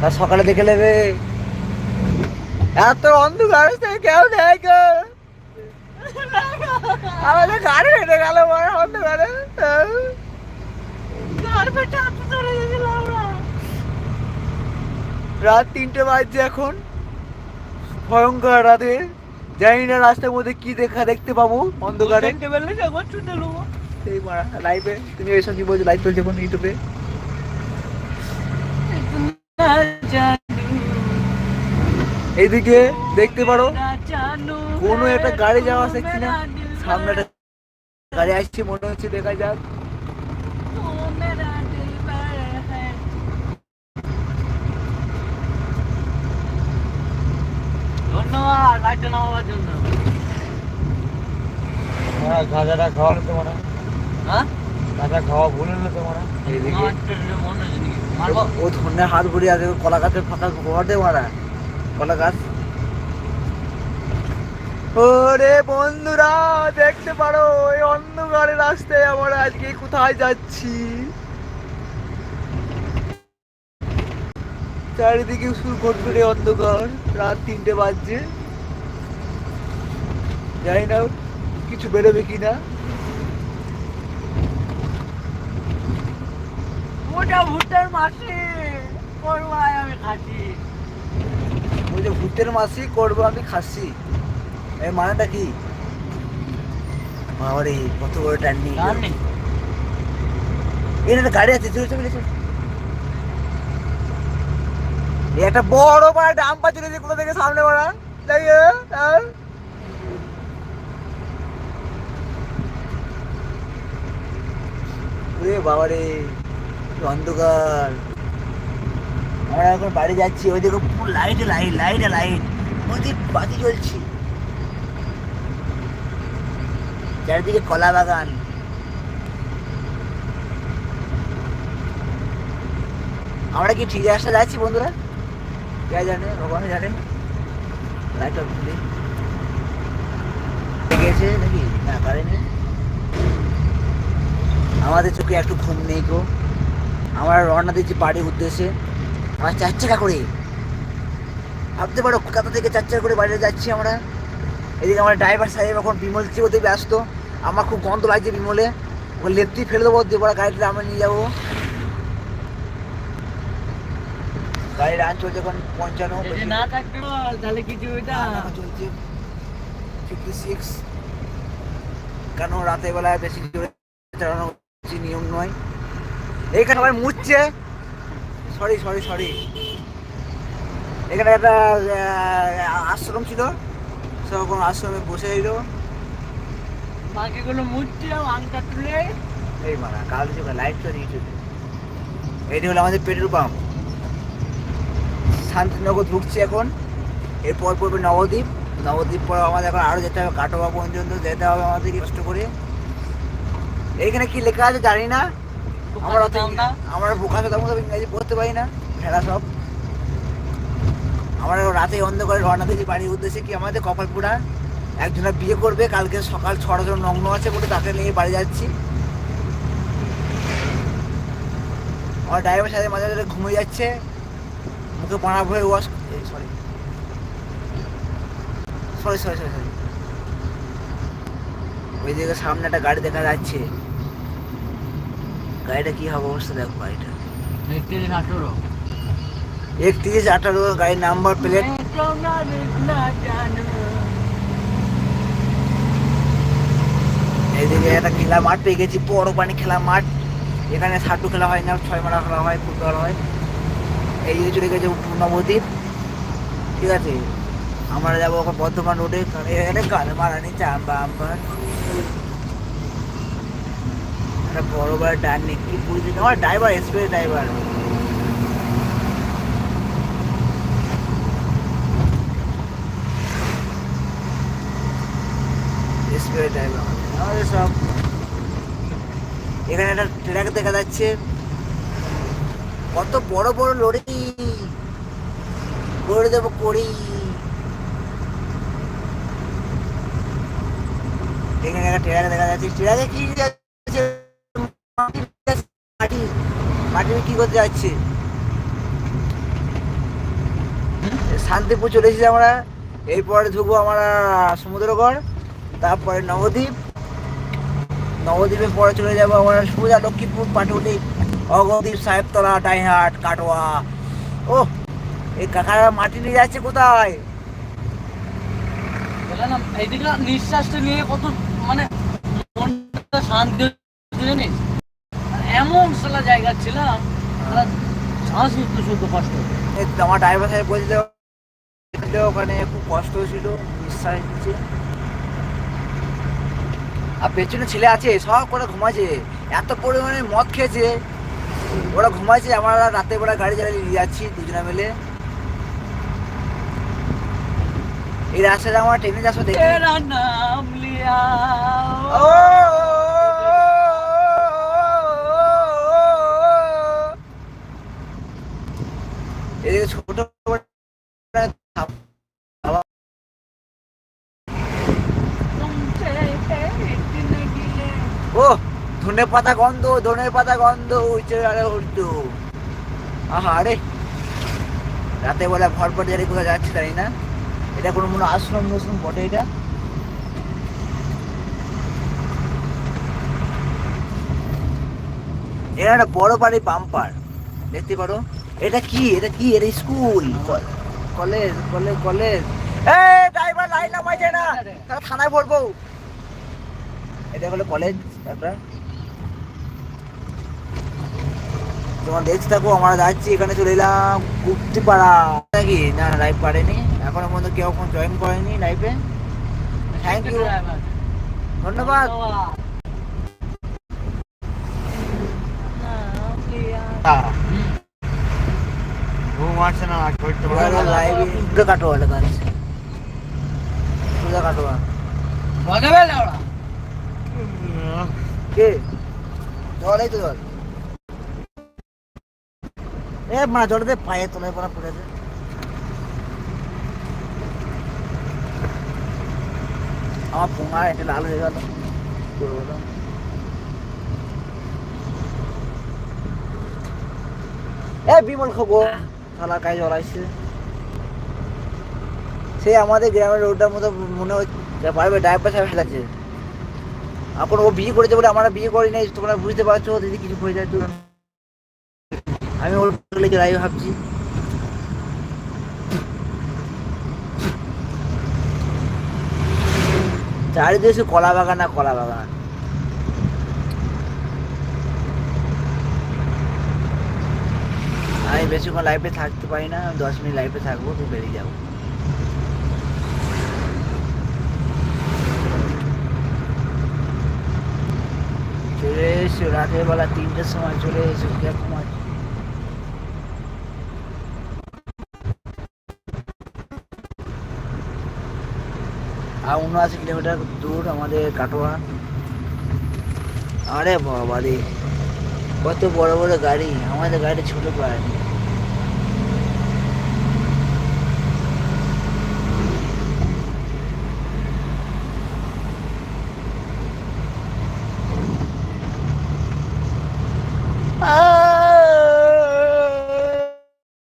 তা সকালে দেখে নেবে। এত অন্ধকার কেউ গো। আমাদের গাড়ি হেঁটে গেল বড় অন্ধকারে। রাত তিনটে বাজছে এখন। ভয়ঙ্কর রাতে। জানি না রাস্তার মধ্যে কি দেখা দেখতে পাবো অন্ধকারে। সেই মারা লাইভে তুমি এসব কি বলছো? লাইভ চলছে এখন ইউটিউবে এইদিকে দেখতে পারো কোনো একটা গাড়ি যাওয়া দেখছি না। সামনে একটা গাড়ি আসছে মনে হচ্ছে দেখা যাক। ধন্যবাদ লাইটটা নামাবার জন্য। হ্যাঁ গাঁজাটা খাওয়ানো তো হ্যাঁ? গাঁজা খাওয়া ভুলেন না তো এইদিকে হচ্ছে নাকি? মারবো? ও ধন্যের হাত ঘুরিয়ে আছে কলা গাছের ফাঁকা ঘরে মারা। কলা গাছ। ওরে বন্ধুরা, দেখতে পারো, এই অন্ধকারে রাস্তায় আমরা আজকে কোথায় যাচ্ছি? চারিদিকে শুরু ঘটঘটে অন্ধকার, রাত তিনটে বাজছে। জানি না কিছু বেরোবে কিনা। ওটা ভুট্টার মাসি করবাই আমি খাচ্ছি। ওই যে ভূতের মাসি করব আমি খাসি। এই মানেটা কি? বাবারে কত বড় জানি এর একটা গাড়ি আছে চলে চলে চলে। একটা বড় পাড়া ডাম্পার চলে যে কোথা থেকে সামনে বাড়া দেখে হ্যাঁ ওরে বাবারে অন্ধকার। আমরা এখন বাড়ি যাচ্ছি, ওই দেখো পুরো লাইটে লাইট লাইটে লাইট ওদিক বাতি জ্বলছে। চারিদিকে কলা বাগান। আমরা কি ঠিক রাস্তা যাচ্ছি বন্ধুরা? কে জানে ভগবান জানে। লাইট অফ গেছে নাকি? না কারেন্ট আমাদের চোখে একটু ঘুম নেই গো। আমরা রওনা দিচ্ছি বাড়ির উদ্দেশ্যে। আমার চার চাকা করে। ভাবতে পারো কলকাতা থেকে চার চাকা করে বাইরে যাচ্ছি আমরা। এদিকে আমার ড্রাইভার সাহেব এখন বিমল চিবোতে ব্যস্ত আমার খুব গন্ধ লাগছে বিমলে। ওকে লেপটি ফেলে দেবো দিয়ে পরে গাড়িটা আমরা নিয়ে যাব। গাড়ির রান চলছে এখন পঞ্চান্ন না থাকতো তাহলে কিছু চলছে। ফিফটি সিক্স কেন রাতের বেলায় বেশি জোরে চালানো নিয়ম নয়। এইখানে সবাই মুছছে। সরি সরি সরি এখানে একটা আশ্রম ছিল। সব কোনো আশ্রমে বসে এলো বাকি কোনো মুচ্ছি আংটা তুলে। এই মারা কাল থেকে লাইট চলে ইউটিউবে এটি হলো আমাদের পেট্রোল পাম্প। শান্তিনগর ঢুকছি এখন। এরপর পড়বে নবদ্বীপ। নবদ্বীপ পর আমাদের এখন আরও যেতে হবে কাটোয়া পর্যন্ত যেতে হবে আমাদের কষ্ট করে। এইখানে কি লেখা আছে জানি না। আমরা অত আমরা বোকা সাথে মতো ইংরেজি পড়তে পারি না ভেড়া সব। আমরা রাতে অন্ধকারে রওনা দিয়েছি বাড়ির উদ্দেশ্যে কি আমাদের কপালপুরা? একজনের বিয়ে করবে কালকে সকাল ছটা জন নগ্ন আছে বলে তাকে নিয়ে বাড়ি যাচ্ছি। আমার ড্রাইভার সাথে মাঝে মাঝে ঘুমিয়ে যাচ্ছে। মুখে পাড়া ভরে wash sorry sorry sorry sorry sorry ওই দিকে সামনে একটা গাড়ি দেখা যাচ্ছে। গাড়িটা কি হবে অবস্থা দেখো গাড়িটা। দিন আঠেরো। একত্রিশ আঠারো গাড়ির নাম্বার প্লেট। এইদিকে একটা খেলা মাঠ পেয়ে গেছি বড় পানি খেলা মাঠ। এখানে সাটু খেলা হয় না ছয় মারা খেলা হয় ফুটবল হয়। এই দিকে চলে গেছে নবদ্বীপ ঠিক আছে? আমরা যাব ওখানে বর্ধমান রোডে কারণ এখানে গান মারানি চাম্বা আম্বার একটা বড় বড় টার্নিং কি বুঝলি আমার ড্রাইভার এক্সপ্রেস ড্রাইভার এখানে একটা ট্রাক দেখা যাচ্ছে। কত বড় বড় লরি। করে দেবো, করি। এখানে একটা ট্রাক দেখা যাচ্ছে। ট্রাকে কি মাটি কি করতে যাচ্ছে? শান্তিপুর চলে এসেছি আমরা। এরপরে ঢুকবো আমরা সমুদ্রগড়, তারপরে নবদ্বীপ। নবদ্বীপের পরে চলে যাব আমরা সোজা লক্ষ্মীপুর, পাটুলি অগদ্বীপ সাহেবতলা, ডাইহাট, কাটোয়া। ও এই কাকারা মাটি নিয়ে যাচ্ছে কোথায়? নিঃশ্বাসটা নিয়ে কত মানে শান্তি জানিস? এমন সালা জায়গা ছিলাম শ্বাস নিতে শুধু কষ্ট আমার ড্রাইভার সাহেব বলছিল ওখানে খুব কষ্ট হয়েছিল নিঃশ্বাস নিচ্ছে। আর পেছনে ছেলে আছে সব করে ঘুমাচ্ছে এত পরিমাণে মদ খেয়েছে। ওরা ঘুমাচ্ছে আমরা রাতে বেলা গাড়ি চালিয়ে নিয়ে যাচ্ছি দুজনে মিলে। এই রাস্তাটা আমার ট্রেনে যাচ্ছ দেখি। নাম লিয়া ও! এদিকে ছোট ও, ধনে পাতা গন্ধ, ধনে পাতা গন্ধ উঠছে আরে আহা, আরে। রাতে বেলা ভরপট জারি কোথায় যাচ্ছে জানি না। এটা কোনো মনে আশ্রম মুসলিম বটে এটা? এটা একটা বড় বাড়ি পাম্পার দেখতে পারো। এটা কি? এটা কি? এটা স্কুল। College college college. এ ড্রাইভার লাইন নামাইছে না। থানায় পড়ব এটা হলো কলেজ তোমার দেখতে থাকো আমরা যাচ্ছি এখানে চলে এলাম গুপ্তিপাড়া। নাকি না লাইভ পারেনি। এখনও পর্যন্ত কেউ এখন জয়েন করেনি লাইভে থ্যাংক ইউ ধন্যবাদ। ঘুম আসছে না করতে লাইভে পুরো কাটোয়া লেখা আছে। পুরো কাটোয়া। বাজাবে লাউড়া কে? জল এই তো জল। এ মা জলতে পায়ে তোলায় পড়া পড়েছে আমার পোঙা এটা লাল হয়ে গেল। করব না। এ বিমল খবর। থালা কাজ জলাইছে সে আমাদের গ্রামের রোডটার মতো মনে হচ্ছে পারবে ড্রাইভার সাহেব ফেলাচ্ছে এখন ও বিয়ে করেছে বলে আমরা বিয়ে করি নাই, তোমরা বুঝতে পারছ যদি কিছু হয়ে যায় তো। আমি ওর যাই ভাবছি। চারিদিকে কলা বাগান আর কলা বাগান আমি বেশিক্ষণ লাইফে থাকতে পারি না দশ মিনিট লাইফে থাকব তো বেরিয়ে যাব। চলে এসো, রাতের বেলা তিনটের সময় চলে এসো আছে? আর উনআশি কিলোমিটার দূর আমাদের কাটোয়া। আরে বাবা রে কত বড় বড় গাড়ি, আমাদের গাড়ি ছোট পায়নি